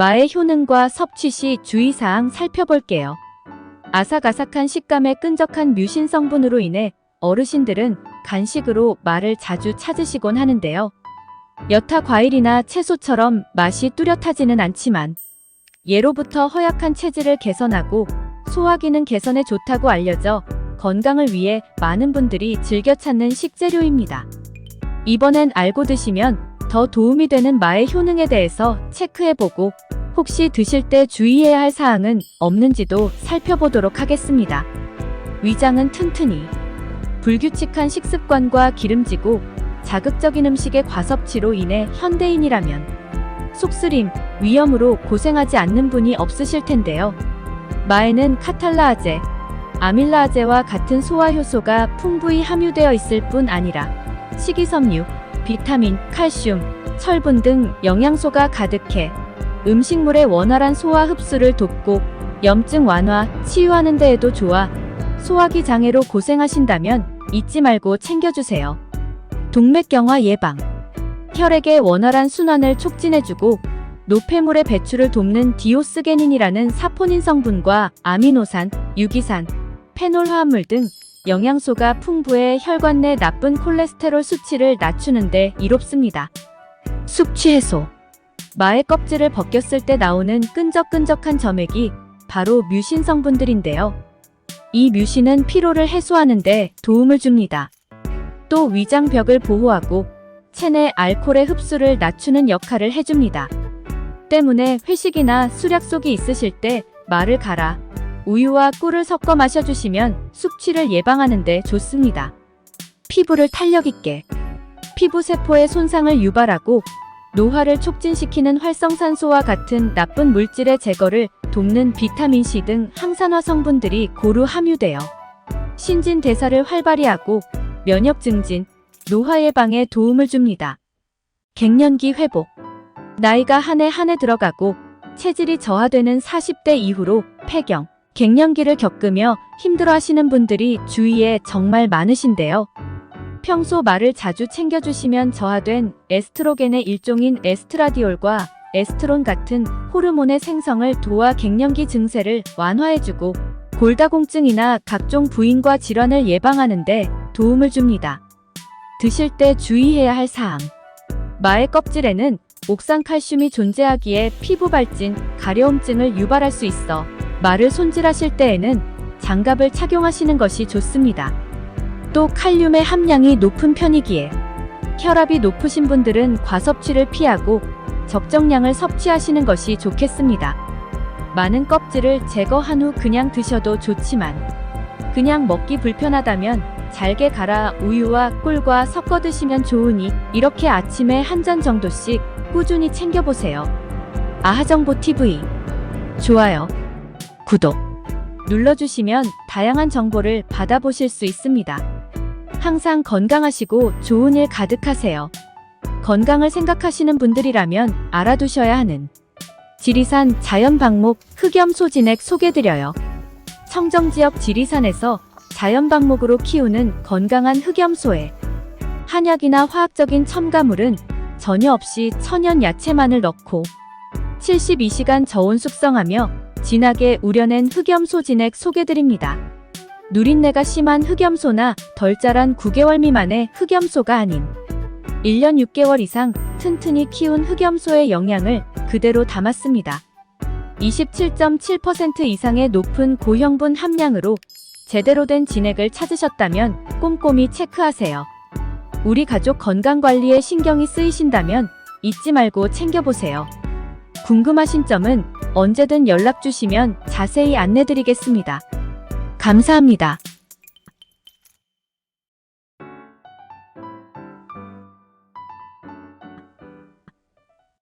마의 효능과 섭취 시 주의사항 살펴볼게요. 아삭아삭한 식감에 끈적한 뮤신 성분으로 인해 어르신들은 간식으로 마를 자주 찾으시곤 하는데요. 여타 과일이나 채소처럼 맛이 뚜렷하지는 않지만 예로부터 허약한 체질을 개선하고 소화 기능 개선에 좋다고 알려져 건강을 위해 많은 분들이 즐겨 찾는 식재료입니다. 이번엔 알고 드시면 더 도움이 되는 마의 효능에 대해서 체크해보고 혹시 드실 때 주의해야 할 사항은 없는지도 살펴보도록 하겠습니다. 위장은 튼튼히 불규칙한 식습관과 기름지고 자극적인 음식의 과섭취로 인해 현대인이라면 속쓰림, 위염으로 고생하지 않는 분이 없으실 텐데요. 마에는 카탈라아제, 아밀라아제와 같은 소화 효소가 풍부히 함유되어 있을 뿐 아니라 식이섬유, 비타민, 칼슘, 철분 등 영양소가 가득해 음식물의 원활한 소화 흡수를 돕고 염증 완화, 치유하는 데에도 좋아 소화기 장애로 고생하신다면 잊지 말고 챙겨주세요. 동맥경화 예방 혈액의 원활한 순환을 촉진해주고 노폐물의 배출을 돕는 디오스게닌이라는 사포닌 성분과 아미노산, 유기산, 페놀 화합물 등 영양소가 풍부해 혈관 내 나쁜 콜레스테롤 수치를 낮추는 데 이롭습니다. 숙취 해소 마의 껍질을 벗겼을 때 나오는 끈적끈적한 점액이 바로 뮤신 성분들인데요. 이 뮤신은 피로를 해소하는데 도움을 줍니다. 또 위장벽을 보호하고 체내 알코올의 흡수를 낮추는 역할을 해줍니다. 때문에 회식이나 술 약속이 있으실 때 말을 갈아 우유와 꿀을 섞어 마셔주시면 숙취를 예방하는 데 좋습니다. 피부를 탄력 있게 피부 세포의 손상을 유발하고 노화를 촉진시키는 활성산소와 같은 나쁜 물질의 제거를 돕는 비타민C 등 항산화 성분들이 고루 함유되어 신진 대사를 활발히 하고 면역 증진, 노화 예방에 도움을 줍니다. 갱년기 회복 나이가 한 해 한 해 들어가고 체질이 저하되는 40대 이후로 폐경, 갱년기를 겪으며 힘들어 하시는 분들이 주위에 정말 많으신데요. 평소 말을 자주 챙겨주시면 저하된 에스트로겐의 일종인 에스트라디올과 에스트론 같은 호르몬의 생성을 도와 갱년기 증세를 완화해주고 골다공증이나 각종 부인과 질환을 예방하는데 도움을 줍니다. 드실 때 주의해야 할 사항. 마의 껍질에는 옥산칼슘이 존재하기에 피부 발진, 가려움증을 유발할 수 있어 말을 손질하실 때에는 장갑을 착용하시는 것이 좋습니다. 또 칼륨의 함량이 높은 편이기에 혈압이 높으신 분들은 과섭취를 피하고 적정량을 섭취하시는 것이 좋겠습니다. 많은 껍질을 제거한 후 그냥 드셔도 좋지만 그냥 먹기 불편하다면 잘게 갈아 우유와 꿀과 섞어 드시면 좋으니 이렇게 아침에 한 잔 정도씩 꾸준히 챙겨보세요. 아하정보 TV 좋아요, 구독 눌러주시면 다양한 정보를 받아보실 수 있습니다. 항상 건강하시고 좋은 일 가득하세요. 건강을 생각하시는 분들이라면 알아두셔야 하는 지리산 자연방목 흑염소 진액 소개드려요. 청정지역 지리산에서 자연방목으로 키우는 건강한 흑염소에 한약이나 화학적인 첨가물은 전혀 없이 천연 야채만을 넣고 72시간 저온 숙성하며 진하게 우려낸 흑염소 진액 소개드립니다. 누린내가 심한 흑염소나 덜 자란 9개월 미만의 흑염소가 아닌 1년 6개월 이상 튼튼히 키운 흑염소의 영양을 그대로 담았습니다. 27.7% 이상의 높은 고형분 함량으로 제대로 된 진액을 찾으셨다면 꼼꼼히 체크하세요. 우리 가족 건강 관리에 신경이 쓰이신다면 잊지 말고 챙겨보세요. 궁금하신 점은 언제든 연락 주시면 자세히 안내드리겠습니다. 감사합니다.